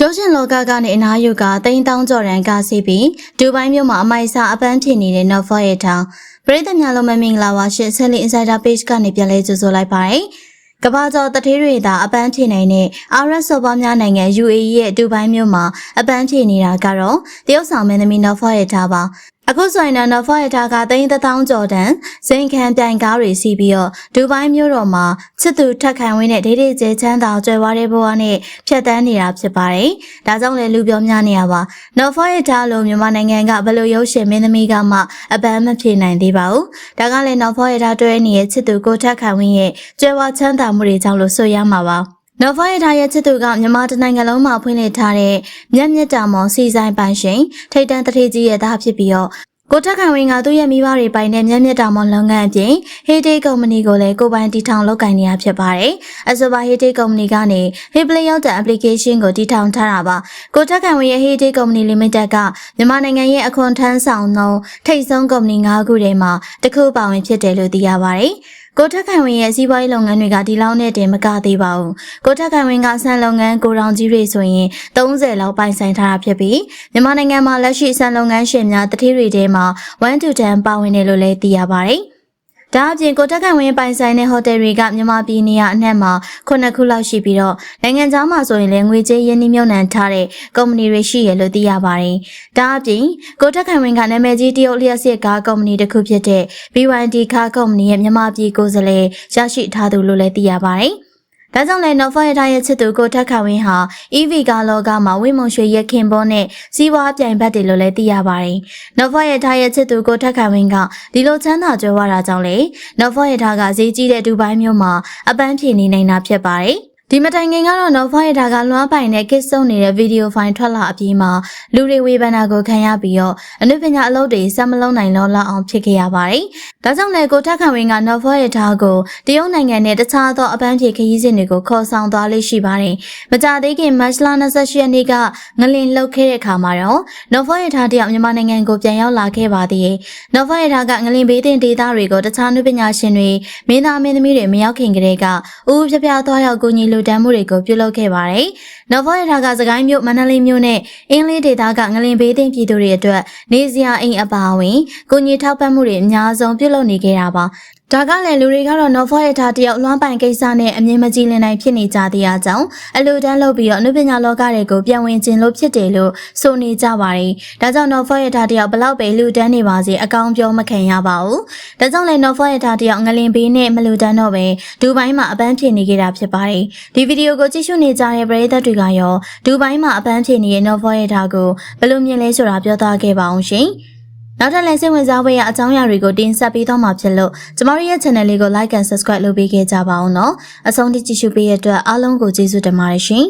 ရုပ်ရှင်လောကကနေအနာယူကတိန်းတောင်းကြော်ရန်ကစီးပြီးဒူဘိုင်းမြို့မှာအမိုက်စားအပန်းဖြစ်နေတဲ့ Novel ရဲ့ထောင်ပရိသတ်များလုံးမမင်္ဂလာပါရှင်ဆက်လီ Insider Page ကနေပြန်လဲကြိုဆိုလိုက်ပါတယ်ကဘာကျော်တထေးတွေသာအပန်းဖြေနိုင်တဲ့ RS ဆော်ပါများနိုင်ငံ UAE ရဲ့ဒူဘိုင်းမြို့မှာအပန်းဖြေနေတာကတော့တရုတ်ဆောင်မင်းသမီး Novel ရဲ့ထားပါ အခုဆိုရင်တော့ Novel ရဲ့ထားကသိန်းသောင်းကျော်တန်ဇိမ်ခံပြိုင်ကားတွေစီးပြီးတော့ဒူဘိုင်းမြို့တော်မှာချစ်သူထက်ခံဝင်းတဲ့ဒေဒေကျဲချမ်းသာကြွယ်ဝတဲ့ဘဝနဲ့ဖြတ်တန်းနေတာဖြစ်ပါတယ်။ဒါကြောင့်လည်းလူပြောများနေရပါ။ Novel ရဲ့ထားလို့မြန်မာနိုင်ငံကဘယ်လိုရုပ်ရှင်မင်းသမီးကမှအပန်းမဖြေနိုင်သေးပါဘူး။ဒါကလည်း Novel ရဲ့ထားတွဲနေတဲ့ချစ်သူကိုထက်ခံဝင်းရဲ့ကြွယ်ဝချမ်းသာမှုတွေကြောင့်လို့ဆိုရမှာပါ။ နော်ဗာရထားရဲ့ချစ်သူကမြန်မာတနိုင်ငံလုံးမှာဖွင့်လှစ်ထားတဲ့မြက်မြက်တာမော်စီဆိုင်ပိုင်ရှင်ထိတ်တန်းတထေးကြီးရဲ့သားဖြစ်ပြီးတော့ကိုတက်ခံဝင်းကသူ့ရဲ့မိဘတွေပိုင်တဲ့မြက်မြက်တာမော်လုပ်ငန်းအပြင်ဟေးတေးကုမ္ပဏီကိုလည်းကိုပိုင်တီထောင်လုပ်ကိုင်နေတာဖြစ်ပါတယ်။အဆိုပါဟေးတေးကုမ္ပဏီကနေ Hey Play ရောက်တဲ့ application ကိုတီထောင်ထားတာပါ။ကိုတက်ခံဝင်းရဲ့ဟေးတေးကုမ္ပဏီ limited ကမြန်မာနိုင်ငံရဲ့အခွန်ထမ်းဆောင်သောထိပ်ဆုံးကုမ္ပဏီ၅ခုထဲမှာတစ်ခုပါဝင်ဖြစ်တယ်လို့သိရပါတယ်။ ကိုထက်ခိုင်ဝင်းရဲ့စီးပွားရေးလုပ်ငန်းတွေကဒီလောက်နဲ့တင်မကသေးပါဘူး။ကိုထက်ခိုင်ဝင်းကဆန်လုပ်ငန်းကိုရောင်ကြီးတွေဆိုရင်30လောက်ပိုင်ဆိုင်ထားတာဖြစ်ပြီးမြန်မာနိုင်ငံမှာလက်ရှိဆန်လုပ်ငန်းရှင်များတတိတွေထဲမှာ1 to 10ပါဝင်တယ်လို့လည်းသိရပါတယ်။ ဒါအပြင်ကိုတက်ကန်ဝင်းပိုင်ဆိုင်တဲ့ဟိုတယ်တွေကမြန်မာပြည်နေရအနှံ့မှာခုနှစ်ခုလောက်ရှိပြီးတော့နိုင်ငံခြားမှာဆိုရင်လည်းငွေကြေးရင်းနှီးမြှုပ်နှံထားတဲ့ကုမ္ပဏီတွေရှိရလို့သိရပါတယ်။ဒါအပြင်ကိုတက်ကန်ဝင်းကနာမည်ကြီးတရုတ်လျှက်စစ်ကားကုမ္ပဏီတစ်ခုဖြစ်တဲ့ BYD ကားကုမ္ပဏီရဲ့မြန်မာပြည်ကိုယ်စားလှယ်ရရှိထားသူလို့လည်းသိရပါတယ်။ ဒါကြောင့်လည်း Nova ရထားရဲ့ချစ်သူကိုထက်ခဝင်းဟာ EV ကားလောကမှာဝိမုံရွှေရခင်ပေါ်နဲ့စီးပွားပြိုင်ဘက်တယ်လို့လည်းသိရပါတယ်။ Nova ရထားရဲ့ချစ်သူကိုထက်ခဝင်းကဒီလိုချမ်းသာကြွယ်ဝတာကြောင့်လေ Nova ရထားကဈေးကြီးတဲ့ဒူဘိုင်းမြို့မှာအပန်းဖြေနေနိုင်တာဖြစ်ပါတယ်။ဒီမတိုင်ခင်ကတော့ Nova ရထားကလွှမ်းပိုင်တဲ့ကစ်ဆုံနေတဲ့ဗီဒီယိုဖိုင်ထွက်လာအပြီးမှာလူတွေဝေဖန်တာကိုခံရပြီးတော့အနုပညာအလုပ်တွေစက်မလုံးနိုင်တော့လောက်အောင်ဖြစ်ခဲ့ရပါတယ်။ဒါကြောင့်လည်းကိုထက်ခံဝင်းက Nova ရထားကိုတရုတ်နိုင်ငံနဲ့တခြားသောအပန်းဖြေခရီးစဉ်တွေကိုခေါ်ဆောင်သွားလေးရှိပါတယ်။မကြသေးခင်မတ်လ28ရက်နေ့ကငလင်လှုပ်ခဲ့တဲ့အခါမှာတော့ Nova ရထားတယောက်မြန်မာနိုင်ငံကိုပြန်ရောက်လာခဲ့ပါသေးတယ်။ Nova ရထားကငလင်ဘေးတင်ဒေသတွေကိုတခြားနုပညာရှင်တွေမင်းသားမင်းသမီးတွေမရောက်ခင်ကတည်းကဦးပြပြသွားရောက်ကူညီလူတန်းမှုတွေကိုပြုလုပ်ခဲ့ပါတယ်။ Nova ရထားကစကိုင်းမြို့မန္တလေးမြို့နဲ့အင်းလေးဒေသကငလင်ဘေးတင်ပြည်သူတွေအတွက်နေစရာအိမ်အပါအဝင်ကူညီထောက်ပံ့မှုတွေအများဆုံးပြုလုပ်နေခဲ့တာပါ။ဒါကလည်းလူတွေကတော့ Nova ရထားတယောက်လွှမ်းပိုင်ကိစ္စနဲ့အမြင်မကြည်လင်နိုင်ဖြစ်နေကြသေးအကြောင်းအလူတန်းလုပ်ပြီးတော့အနုပညာလောကတွေကိုပြန်ဝင်ခြင်းလို့ဖြစ်တယ်လို့ဆိုနေကြပါတယ်။ဒါကြောင့် Nova ရထားတယောက်ဘလောက်ပဲလူတန်းနေပါစေအကောင်ပြောမခံရပါဘူး။ဒါကြောင့်လည်း Nova ရထားတယောက်ငလင်ဘေးနဲ့မလူတန်းတော့ပဲဒူဘိုင်းမှာအပန်းဖြစ်နေခဲ့တာဖြစ်ပါတယ်။ဒီဗီဒီယိုကိုကြည့်ရှုနေကြတဲ့ပရိသတ်တွေကရောဒူဘိုင်းမှာအပန်းဖြစ်နေတဲ့ Nova ရထားကိုဘယ်လိုမြင်လဲဆိုတာပြောသားခဲ့ပါအောင်ရှင်။ နောက်ထပ်လည်းစိတ်ဝင်စားဖွယ်ရအကြောင်းအရာတွေကိုတင်ဆက်ပေးသွားမှာဖြစ်လို့ကျမတို့ရဲ့ channel လေးကို like and subscribe လုပ်ပေးခဲ့ကြပါအောင်နော်အဆုံးထိကြည့်ရှုပေးတဲ့အတွက်အားလုံးကိုကျေးဇူးတင်ပါတယ်ရှင်